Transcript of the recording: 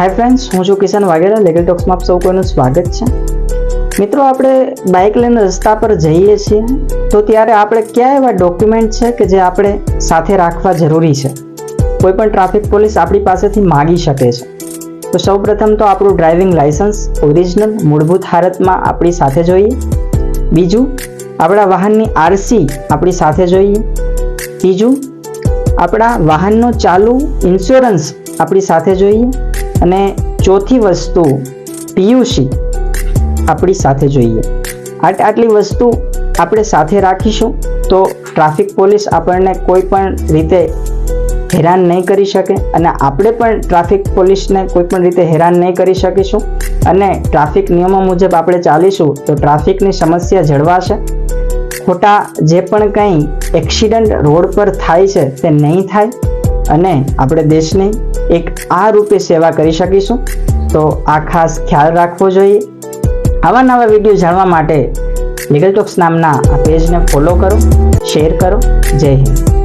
Hi friends હું છું કિશન વાઘેલા લેગલ ટોક્સમાં આપ સૌ કોઈનું સ્વાગત છે. મિત્રો, આપણે બાઇક લઈને રસ્તા પર જઈએ છીએ, તો ત્યારે આપણે કયા એવા ડોક્યુમેન્ટ છે કે જે આપણે સાથે રાખવા જરૂરી છે? કોઈ પણ ટ્રાફિક પોલીસ આપણી પાસેથી માગી શકે છે. તો સૌપ્રથમ તો આપણું ડ્રાઇવિંગ લાઇસન્સ ઓરિજિનલ મૂળભૂત હાલતમાં આપણી સાથે જોઈએ. બીજું, આપણા વાહનની આરસી આપણી સાથે જોઈએ. ત્રીજું, આપણા વાહનનો ચાલુ ઇન્સ્યોરન્સ આપણી સાથે જોઈએ. અને ચોથી વસ્તુ પીયુસી આપણી સાથે જોઈએ. આટ આટલી વસ્તુ આપણે સાથે રાખીશું તો ટ્રાફિક પોલીસ આપણને કોઈ પણ રીતે હેરાન નહીં કરી શકે અને આપણે પણ ટ્રાફિક પોલીસને કોઈ પણ રીતે હેરાન નહીં કરી શકીશું અને ટ્રાફિક નિયમો મુજબ આપણે ચાલીશું તો ટ્રાફિકની સમસ્યા જળવાશે. ખોટા જે પણ કંઈ એક્સિડન્ટ રોડ પર થાય છે તે નહીં થાય. અને આપણે દેશની એક આ રૂપે સેવા કરી શકીશું. તો આ ખાસ ખ્યાલ રાખવો જોઈએ. આવા નવા વીડિયો જાણવા માટે લીગલ ટોક્સ નામના આ પેજને ફોલો કરો શેર કરો. જય હિન્દ.